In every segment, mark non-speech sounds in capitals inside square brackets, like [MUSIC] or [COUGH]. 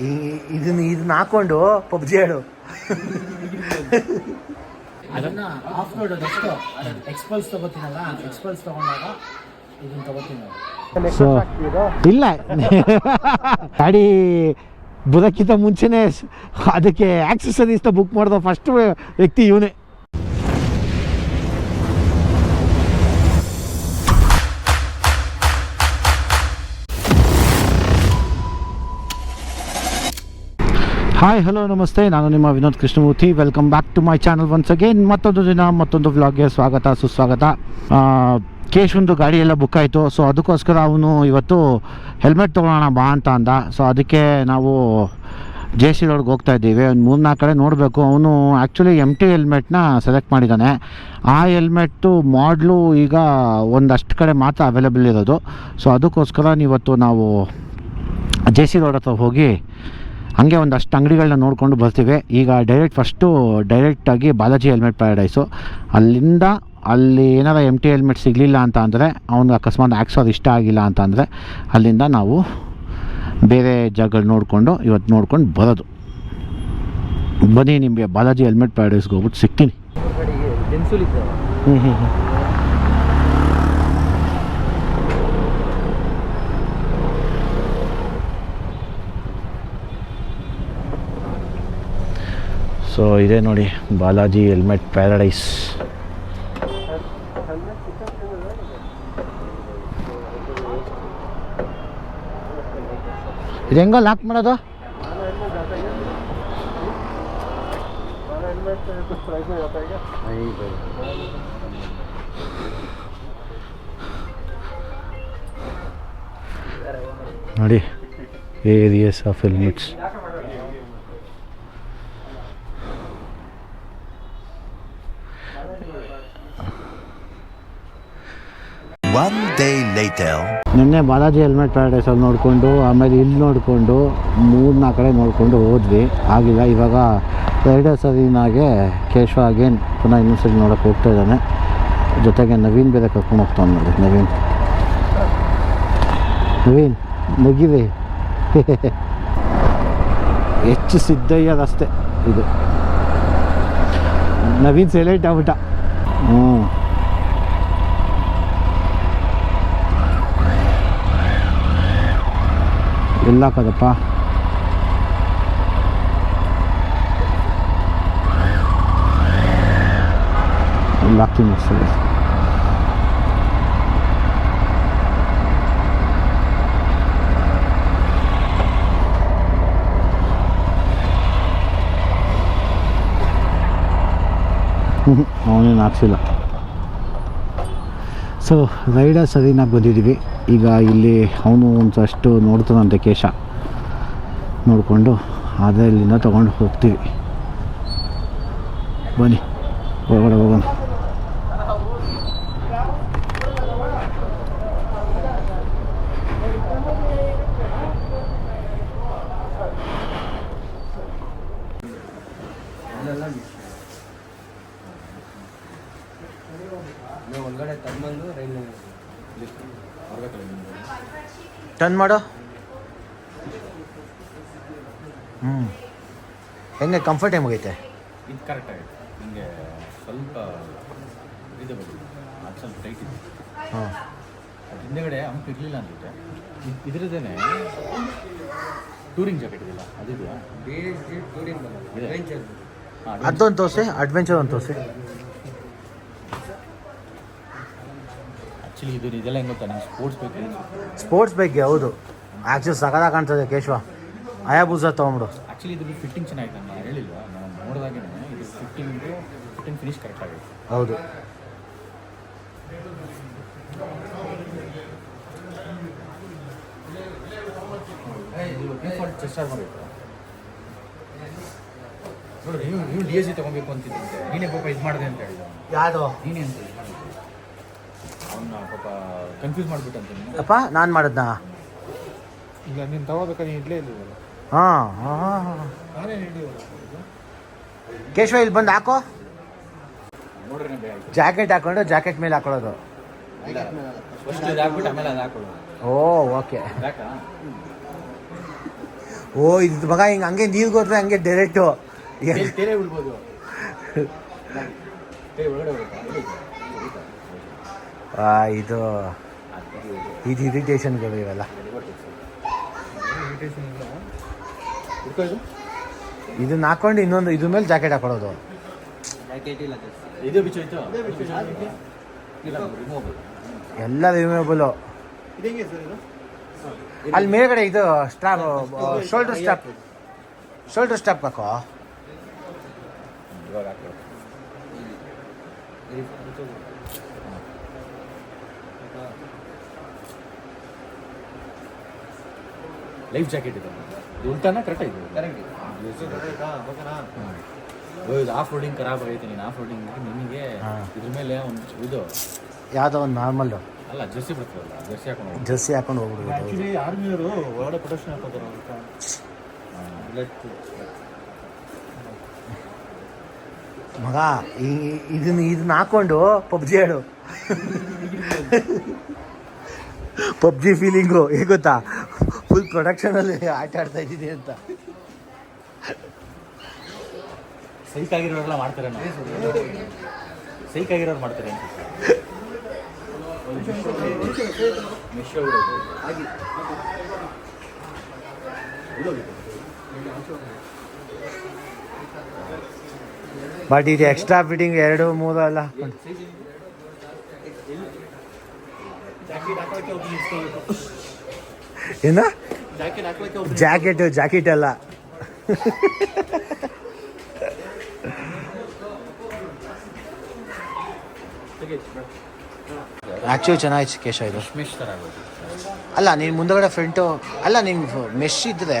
ಈ- ಇದನ್ನ ಇದನ್ನ ಹಾಕೊಂಡು ಪಬ್ಜಿ ಆಡು. ಅದನ್ನ ಆಫ್ ರೋಡ್ ಅದಷ್ಟು ಎಕ್ಸ್ಪಲ್ಸ್ ತಗೋತೀನಲ್ಲ ಎಕ್ಸ್ಪಲ್ಸ್ ತಗೊಂಡಾಗ ಇದನ್ನ ತಗೋತೀನಿ ಸೊ ಇಲ್ಲ. ಗಾಡಿ ಬುದಕ್ಕಿಂತ ಮುಂಚೆನೇ ಸ್- ಅದಕ್ಕೆ ಆಕ್ಸೆಸರೀಸ್ನ ಬುಕ್ ಮಾಡಿದ ಫಸ್ಟ್ ವ್ಯಕ್ತಿ ಇವನೇ. ಹಾಯ್ ಹಲೋ ನಮಸ್ತೆ ನಾನು ನಿಮ್ಮ Vinod Krishnamurthy. Welcome back to my channel once again ಮತ್ತೊಂದು ದಿನ, ಮತ್ತೊಂದು ವ್ಲಾಗ್ಗೆ ಸ್ವಾಗತ, ಸುಸ್ವಾಗತ. ಕೇಶವಂದು ಗಾಡಿ ಎಲ್ಲ ಬುಕ್ ಆಯಿತು. ಸೊ ಅದಕ್ಕೋಸ್ಕರ ಅವನು ಇವತ್ತು ಹೆಲ್ಮೆಟ್ ತೊಗೊಳ್ಳೋಣ ಬಾ ಅಂತ ಅಂದ. ಸೊ ಅದಕ್ಕೆ ನಾವು ಜೆ ಸಿ ರೋಡ್ಗೆ ಹೋಗ್ತಾ ಇದ್ದೀವಿ. ಒಂದು ಮೂರು ನಾಲ್ಕು ಕಡೆ ನೋಡಬೇಕು. ಅವನು ಆ್ಯಕ್ಚುಲಿ ಎಂ ಟಿ ಹೆಲ್ಮೆಟ್ನ ಸೆಲೆಕ್ಟ್ ಮಾಡಿದ್ದಾನೆ ಆ ಹೆಲ್ಮೆಟ್ಟು ಮಾಡ್ಲು ಈಗ ಒಂದಷ್ಟು ಕಡೆ ಮಾತ್ರ ಅವೈಲೇಬಲ್ ಇರೋದು. ಸೊ ಅದಕ್ಕೋಸ್ಕರ ಇವತ್ತು ನಾವು ಜೆ ಸಿ ರೋಡ್ ಹತ್ರ ಹೋಗಿ ಹಂಗೆ ಒಂದಷ್ಟು ಅಂಗಡಿಗಳನ್ನ ನೋಡಿಕೊಂಡು ಬರ್ತೀವಿ. ಈಗ ಡೈರೆಕ್ಟ್ ಫಸ್ಟು ಡೈರೆಕ್ಟಾಗಿ ಬಾಲಾಜಿ ಹೆಲ್ಮೆಟ್ ಪ್ಯಾರಡೈಸು ಅಲ್ಲಿಂದ ಅಲ್ಲಿ ಏನಾರ ಎಂ ಟಿ ಹೆಲ್ಮೆಟ್ ಸಿಗಲಿಲ್ಲ ಅಂತ ಅಂದರೆ ಅವ್ನಿಗೆ ಅಕಸ್ಮಾತ್ ಹಾಕ್ಸೋದು ಇಷ್ಟ ಆಗಿಲ್ಲ ಅಂತ ಅಂದರೆ ಅಲ್ಲಿಂದ ನಾವು ಬೇರೆ ಜಾಗಗಳು ನೋಡಿಕೊಂಡು ಇವತ್ತು ನೋಡ್ಕೊಂಡು ಬರೋದು. ಬನ್ನಿ ನಿಮಗೆ ಬಾಲಾಜಿ ಹೆಲ್ಮೆಟ್ ಪ್ಯಾರಡೈಸ್ಗೆ ಹೋಗ್ಬಿಟ್ಟು ಸಿಗ್ತೀನಿ. ಹ್ಞೂ ಹ್ಞೂ ಹ್ಞೂ ಸೊ ಇದೆ ನೋಡಿ ಬಾಲಾಜಿ ಹೆಲ್ಮೆಟ್ ಪ್ಯಾರಡೈಸ್. ಇದು ಹೆಂಗೋ ಲಾಕ್ ಮಾಡೋದು? ನೋಡಿ ಏರಿಯಸ್ ಆಫ್ ಹೆಲ್ಮೆಟ್ಸ್ Day later. ನಿನ್ನೆ ಬಾಲಾಜಿ ಹೆಲ್ಮೆಟ್ ಪ್ಯಾರಡೈಸಲ್ಲಿ ನೋಡಿಕೊಂಡು, ಆಮೇಲೆ ಇಲ್ಲಿ ನೋಡಿಕೊಂಡು, ಮೂರು ನಾಲ್ಕು ಕಡೆ ನೋಡಿಕೊಂಡು ಹೋದ್ವಿ. ಆಗಿಲ್ಲ, ಇವಾಗ ಎರಡೇ ಸರಿನಾಗೆ ಕೇಶವ ಅಗೇನ್ ಪುನಃ ಇನ್ನೊಂದು ಸರಿ ನೋಡೋಕೆ ಹೋಗ್ತಾ ಇದ್ದಾನೆ. ಜೊತೆಗೆ ನವೀನ್ ಬೇರೆ ಕರ್ಕೊಂಡು ಹೋಗ್ತಾನೆ ನೋಡಿ, ನವೀನ್. ನವೀನ್ ನಗಿವೆ [LAUGHS] ಹೆಚ್ಚು ಸಿದ್ದಯ್ಯ ರಸ್ತೆ ಇದು. ನವೀನ್ ಸೆಲೆಕ್ಟ್ ಆಗ್ಬಿಟ್ಟ. ಹ್ಞೂ ಎಲ್ಲ ಹಾಕೋದಪ್ಪ ಎಲ್ಲ ಹಾಕ್ತೀನಿ ಸರಿ ಅವನೇನು ಹಾಕ್ಸಿಲ್ಲ. ಸೊ ರೈಡರ್ ಸರಿನಾಗಿ ಬಂದಿದ್ದೀವಿ ಈಗ ಇಲ್ಲಿ ಅವನು ಒಂದಷ್ಟು ನೋಡ್ತಾನಂತೆ ಕೇಶ. ನೋಡಿಕೊಂಡು ಅದೇ ಇಲ್ಲಿಂದ ತೊಗೊಂಡು ಹೋಗ್ತೀವಿ. ಬನ್ನಿ ಒಳಗಡೆ ಹೋಗೋಣ. ಟರ್ನ್ ಮಾಡು. ಹ್ಞೂ ಹೆಂಗೆ ಕಂಫರ್ಟ್ ಹೆಂಗೈತೆ ಇದು ಕರೆಕ್ಟ್ ಆಗಿದೆ ನಿಮಗೆ ಸ್ವಲ್ಪ ಇದು ಬಂದಿದೆ ಅದು ಸ್ವಲ್ಪ ಟೈಟ್ ಇದೆ. ಹಾಂ. ಅದು ಹಿಂದೆಗಡೆ ಅಂಪ್ ಇರಲಿಲ್ಲ ಅನ್ಸುತ್ತೆ ಇದ್- ಟೂರಿಂಗ್ ಜಾಕೆಟ್ ಇದೆಯಲ್ಲ ಅದಿದೆಯಾ ಟೂರಿಂಗ್ ಹಾಂ ಅದೊಂದು ತೋರಿಸಿ ಅಡ್ವೆಂಚರ್ ಒಂದು ತೋರಿಸಿ. ಆ್ಯಕ್ಚುಲಿ ಇದು ಇದೆಲ್ಲ ಹೆಂಗೆ ಗೊತ್ತಾ? ಸ್ಪೋರ್ಟ್ಸ್ ಬೇಕು ಸ್ಪೋರ್ಟ್ಸ್ ಬೈಕ್ಗೆ ಹೌದು. ಆ್ಯಕ್ಚುಲಿ ಸಗದ ಕಾಣ್ತದೆ ಕೇಶವ. ಅಯಾಬೂಸ ತೊಗೊಂಬಿಡು ಆ್ಯಕ್ಚುಲಿ ಇದು ಫಿಟ್ಟಿಂಗ್ ಚೆನ್ನಾಗಿದೆ ನಾನು ಹೇಳಿಲ್ವಾ? ನಾನು ನೋಡಿದಾಗೆ ಇದು ಫಿಟ್ಟಿಂಗು ಫಿಟ್ಟಿಂಗ್ ಫಿನಿಶ್ ಕರೆಕ್ಟ್ ಆಗಿದೆ. ಹೌದು. ನೀವು ನೀವು ಡಿ ಎಸ್ ಸಿ ತೊಗೊಬೇಕು ಅಂತಿದ್ದೆ. ನೀನೇ ಪಾಪ ಇದು ಮಾಡಿದೆ ಅಂತ ಹೇಳಿದ ಯಾವುದು ನೀನೇ ಅಂತ ಕನ್ಫ್ಯೂಸ್ ಮಾಡ್ಬಿಟ್ಟಂತ ಅಪ್ಪ ನಾನು ಮಾಡಿದ್ನಾ? ಇಲ್ಲ ನೀನು ತಗೋಬೇಕಾ ನೀನು ಇಡ್ಲೇ ಇಲ್ಲವಲ್ಲ ಹಾಂ ಹಾಂ ನಾನೇ ಹಿಡಿಯೋಲ್ಲ ಕೇಶವ ಇಲ್ಲಿ ಬಂದು ಹಾಕೋ. ಜಾಕೆಟ್ ಹಾಕೊಂಡು ಜಾಕೆಟ್ ಮೇಲೆ ಹಾಕೊಳ್ಳೋದು. ಓ ಓಕೆ. ಓ ಇದು ಮಗ ಹಿಂಗೆ ಹಂಗೆ ನೀರು ಹೋದ್ರೆ ಹಂಗೆ ಡೈರೆಕ್ಟು ಇದೆ. ಇದು ಇರಿಟೇಷನ್ಗಳು ಇವೆಲ್ಲ. ಇದನ್ನ ಹಾಕೊಂಡು ಇನ್ನೊಂದು ಇದ್ರ ಮೇಲೆ ಜಾಕೆಟ್ ಹಾಕೊಳ್ಳೋದು ಎಲ್ಲ ರಿಮೂವಬಲು ಅಲ್ಲಿ ಮೇಲ್ಗಡೆ ಇದು stop shoulder stop shoulder stop ಹಾಕೋ ಇವಾಗ ಹಾಕ್ಬೋದು ಲೈಫ್ ಜಾಕೆಟ್ ಇದೆ. ಉಲ್ಟಾನ ಕರೆಕ್ಟ್ ಇದೆ. ಆಫ್ ರೋಡಿಂಗ್ ಖರಾಬ್ ಆಗೈತೆ. ನೀನು ಆಫ್ ರೋಡಿಂಗ್ ನಿಮಗೆ ಹಾ. ಇದ್ರ ಮೇಲೆ ಒಂದು ಇದು. ಯಾವುದೋ ಒಂದು ನಾರ್ಮಲ್ಲು ಅಲ್ಲ ಜರ್ಸಿ ಬರ್ತದಲ್ಲ ಜರ್ಸಿ ಹಾಕೊಂಡು. ಜರ್ಸಿ ಹಾಕೊಂಡು ಹೋಗ್ಬಿಡ್ಬೋದು ಆ್ಯಕ್ಚುಲಿ ಆರ್ಮಿಯವರು ಒಳಗಡೆ ಪ್ರೊಟೆಕ್ಷನ್ ಹಾಕೋತಾರೆ ಅಂತ ಮಗ ಈ- ಇದನ್ನ ಇದನ್ನ ಹಾಕೊಂಡು ಪಬ್ಜಿ ಆಡು. [LAUGHS] ಪಬ್ಜಿ ಫೀಲಿಂಗು ಹೇಗೆ ಗೊತ್ತಾ? ಪ್ರೊಡಕ್ಷನಲ್ಲಿ ಆಟ ಆಡ್ತಾ ಇದ್ದೀನಿ ಅಂತ. ಸೈಕ್ ಆಗಿರೋರೆಲ್ಲ ಮಾಡ್ತಾರೆ ಸೈಕ್ ಆಗಿರೋರು ಮಾಡ್ತಾರೆ. ಬಟ್ ಇದು ಎಕ್ಸ್ಟ್ರಾ ಫಿಟ್ಟಿಂಗ್ ಎರಡು ಮೂರು ಅಲ್ಲ. ಹಾಕೊಂಡು ಏನ? ಜಾಕೆಟ್ ಜಾಕೆಟ್ ಅಲ್ಲ ಆ್ಯಕ್ಚುಲಿ ಚೆನ್ನಾಗಿತ್ತು ಕೇಶ ಇದು. ಅಲ್ಲ ನೀನು ಮುಂದಗಡೆ ಫ್ರಂಟು ಅಲ್ಲ ನೀನು ಮೆಶ್ ಇದ್ದರೆ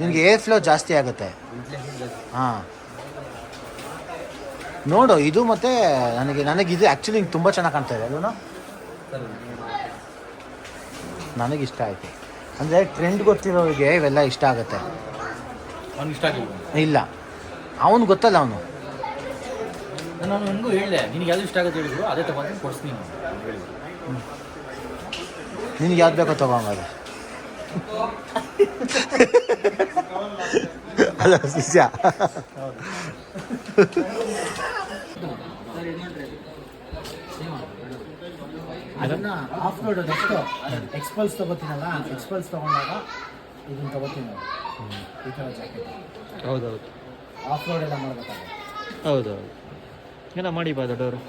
ನಿನಗೆ ಏರ್ ಫ್ಲೋ ಜಾಸ್ತಿ ಆಗುತ್ತೆ. ಹಾಂ. ನೋಡು ಇದು ಮತ್ತೆ ನನಗೆ ನನಗೆ ಇದು ಆ್ಯಕ್ಚುಲಿ ಹಿಂಗೆ ತುಂಬ ಚೆನ್ನಾಗಿ ಕಾಣ್ತಾ ಇದೆ ನನಗೆ ಇಷ್ಟ ಆಯಿತು. ಅಂದರೆ ಟ್ರೆಂಡ್ ಗೊತ್ತಿರೋರಿಗೆ ಇವೆಲ್ಲ ಇಷ್ಟ ಆಗುತ್ತೆ. ಅವ್ನಿಗೆ ಇಷ್ಟ ಆಗಿಲ್ಲ ಇಲ್ಲ. ಅವನು ಗೊತ್ತಲ್ಲ ಅವನು. ನಾನು ನನಗೂ ಹೇಳಿದೆ ನಿನಗೆ ಯಾವ್ದು ಇಷ್ಟ ಆಗುತ್ತೆ ಹೇಳಿದ್ರು ಅದೇ ತಗೊಂಡು ಕೊಡಿಸ್ತೀನಿ ಅಂತ ಹೇಳಿದ್ರು ನಿನ್ಗೆ ಯಾವ್ದು ಬೇಕೋ ತಗೊಂಬಾರ ಅಲ್ಲ ನಿಜ ಅದನ್ನ ಆಫ್ ರೋಡ್ ಅದಷ್ಟು ಎಕ್ಸ್ಪಲ್ಸ್ ತಗೋತೀನಲ್ಲ ಎಕ್ಸ್ಪಲ್ಸ್ ತಗೊಂಡಾಗ ಇದನ್ನ ತಗೋತೀನಿ. ಈ ಥರ ಜಾಕೆಟ್ ಹೌದೌದು. ಆಫ್ ರೋಡ್ ಎಲ್ಲ ಮಾಡ್ಬೇಕಾದ್ರೆ. ಹೌದೌದು. ಏನೋ ಮಾಡಿ ಬಾ ದೊಡ್ಡವರು.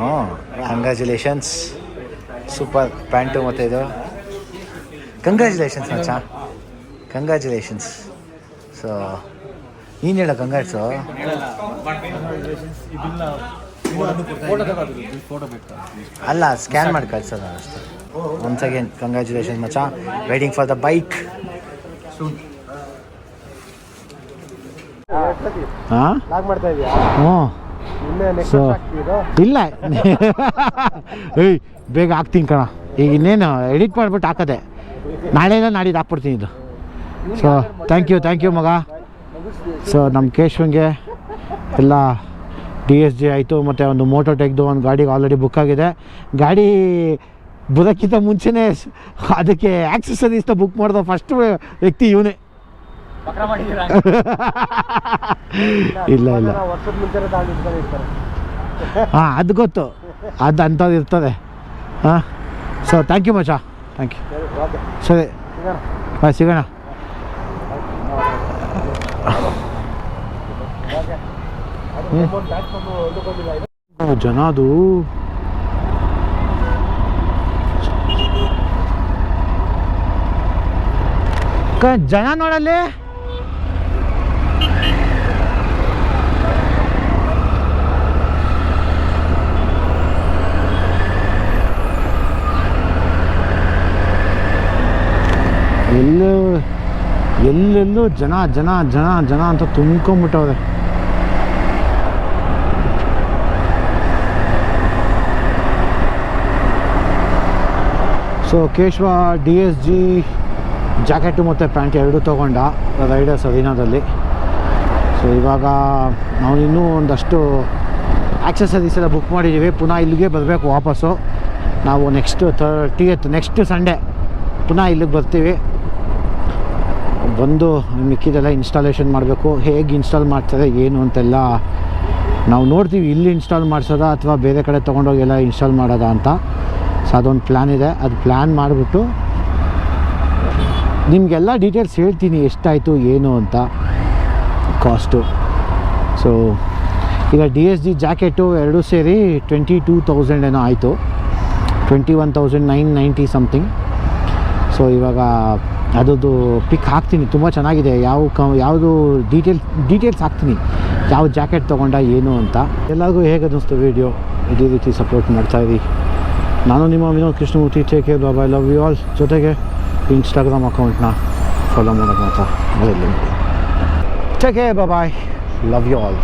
ಹಾಂ ಕಂಗ್ರ್ಯಾಚುಲೇಷನ್ಸ್ ಸೂಪರ್ ಪ್ಯಾಂಟು ಮತ್ತು ಇದು. ಕಂಗ್ರ್ಯಾಚುಲೇಷನ್ಸ್ ಮಚ್ಚ. ಕಂಗ್ರ್ಯಾಚುಲೇಷನ್ಸ್ ಸೊ ನೀನು ಹೇಳ ಬೇಕು ಅಲ್ಲ ಸ್ಕ್ಯಾನ್ ಮಾಡಿ ಕಳ್ಸೋದು ಅಷ್ಟೇ. ಒನ್ಸ್ ಅಗೇನ್ ಕಂಗ್ರ್ಯಾಚುಲೇಷನ್ ಮಚ್ಚ. ಫಾರ್ ದ ಬೈಕ್ ಸೊ ಇಲ್ಲ [LAUGHS] ಏಯ್ ಬೇಗ ಹಾಕ್ತೀನಿ ಕಣ. ಈಗ ಇನ್ನೇನು ಎಡಿಟ್ ಮಾಡಿಬಿಟ್ಟು ಹಾಕದೆ. ನಾಳೆ ನಾಡಿದ್ದು ಹಾಕ್ಬಿಡ್ತೀನಿ ಇದು. So thank you thank you ಮಗ. ಸೊ ನಮ್ಮ ಕೇಶವಂಗೆ ಎಲ್ಲ ಡಿ ಎಸ್ ಜಿ ಆಯಿತು ಮತ್ತು ಒಂದು ಮೋಟೋ ತೆಗೆದು ಒಂದು ಗಾಡಿಗೆ ಆಲ್ರೆಡಿ ಬುಕ್ ಆಗಿದೆ. ಗಾಡಿ ಬುದಕ್ಕಿಂತ ಮುಂಚೆನೇ ಅದಕ್ಕೆ ಆ್ಯಕ್ಸಸರೀಸ್ನ ಬುಕ್ ಮಾಡಿದ ಫಸ್ಟ್ ವ್ಯಕ್ತಿ ಇವನೇ. [LAUGHS] ಇಲ್ಲ ಇಲ್ಲ. ಹಾಂ ಅದು ಗೊತ್ತು. ಅದು ಅಂಥದ್ದು ಇರ್ತದೆ. ಹಾಂ? ಸೊ ಥ್ಯಾಂಕ್ ಯು ಮಚಾ ಥ್ಯಾಂಕ್ ಯು ಸರಿ ಹಾಂ ಸಿಗೋಣ. ಜನ ಅದು ಜನ ನೋಡಲ್ಲಿ? ಎಲ್ಲೂ ಎಲ್ಲೆಲ್ಲೂ ಜನ ಜನ ಜನ ಜನ ಅಂತ ತುಂಬ್ಕೊಂಬಿಟ್ಟವ್ರೆ. So Keshava D S G jacket ಮತ್ತು ಪ್ಯಾಂಟ್ ಎರಡೂ ತೊಗೊಂಡ ರೈಡರ್ಸ್ ಅದಿನದಲ್ಲಿ ಸೊ ಇವಾಗ ನಾವು ಇನ್ನೂ ಒಂದಷ್ಟು ಆಕ್ಸೆಸರೀಸ್ ಎಲ್ಲ ಬುಕ್ ಮಾಡಿದ್ದೀವಿ. ಪುನಃ ಇಲ್ಲಿಗೆ ಬರಬೇಕು ವಾಪಸ್ಸು. ನಾವು ನೆಕ್ಸ್ಟ್ ತರ್ಟಿಯತ್ ನೆಕ್ಸ್ಟ್ ಸಂಡೇ ಪುನಃ ಇಲ್ಲಿಗೆ ಬರ್ತೀವಿ. ಬಂದು ಮಿಕ್ಕಿದೆಲ್ಲ ಇನ್ಸ್ಟಾಲೇಷನ್ ಮಾಡಬೇಕು. ಹೇಗೆ ಇನ್ಸ್ಟಾಲ್ ಮಾಡ್ತಾರೆ, ಏನು ಅಂತೆಲ್ಲ ನಾವು ನೋಡ್ತೀವಿ. ಇಲ್ಲಿ ಇನ್ಸ್ಟಾಲ್ ಮಾಡಿಸೋದಾ ಅಥವಾ ಬೇರೆ ಕಡೆ ತೊಗೊಂಡೋಗಿ ಎಲ್ಲ ಇನ್ಸ್ಟಾಲ್ ಮಾಡೋದಾ ಅಂತ. ಸೊ ಅದೊಂದು ಪ್ಲ್ಯಾನ್ ಇದೆ. ಅದು ಪ್ಲ್ಯಾನ್ ಮಾಡಿಬಿಟ್ಟು ನಿಮಗೆಲ್ಲ ಡೀಟೇಲ್ಸ್ ಹೇಳ್ತೀನಿ, ಎಷ್ಟಾಯಿತು, ಏನು ಅಂತ ಕಾಸ್ಟು ಸೊ ಈಗ ಡಿ ಎಸ್ ಜಿ ಜಾಕೆಟು ಎರಡೂ ಸೇರಿ ಟ್ವೆಂಟಿ ಟೂ ತೌಸಂಡ್ ಏನೋ ಆಯಿತು. Twenty one thousand nine ninety something so ಇವಾಗ ಅದರದ್ದು ಪಿಕ್ ಹಾಕ್ತೀನಿ. ತುಂಬ ಚೆನ್ನಾಗಿದೆ. ಯಾವ ಕ, ಯಾವುದು ಡೀಟೇಲ್ಸ್ ಡೀಟೇಲ್ಸ್ ಹಾಕ್ತೀನಿ. ಯಾವ ಜಾಕೆಟ್ ತೊಗೊಂಡ, ಏನು ಅಂತ. ಎಲ್ಲರಿಗೂ ಹೇಗೆ ಅನ್ನಿಸ್ತು ವೀಡಿಯೋ ಇದೇ ರೀತಿ ಸಪೋರ್ಟ್ ಮಾಡ್ತಾಯಿರಿ ನಾನು ನಿಮ್ಮ ವಿನೋದ್ ಕೃಷ್ಣಮೂರ್ತಿ ಟೇಕ್ ಕೇರ್ ಬಾಬಾ ಲವ್ ಯು ಆಲ್ ಜೊತೆಗೆ ಇನ್ಸ್ಟಾಗ್ರಾಮ್ ಅಕೌಂಟ್ನ ಫಾಲೋ ಮಾಡೋದು ಮಾತ್ರ take care bye love you all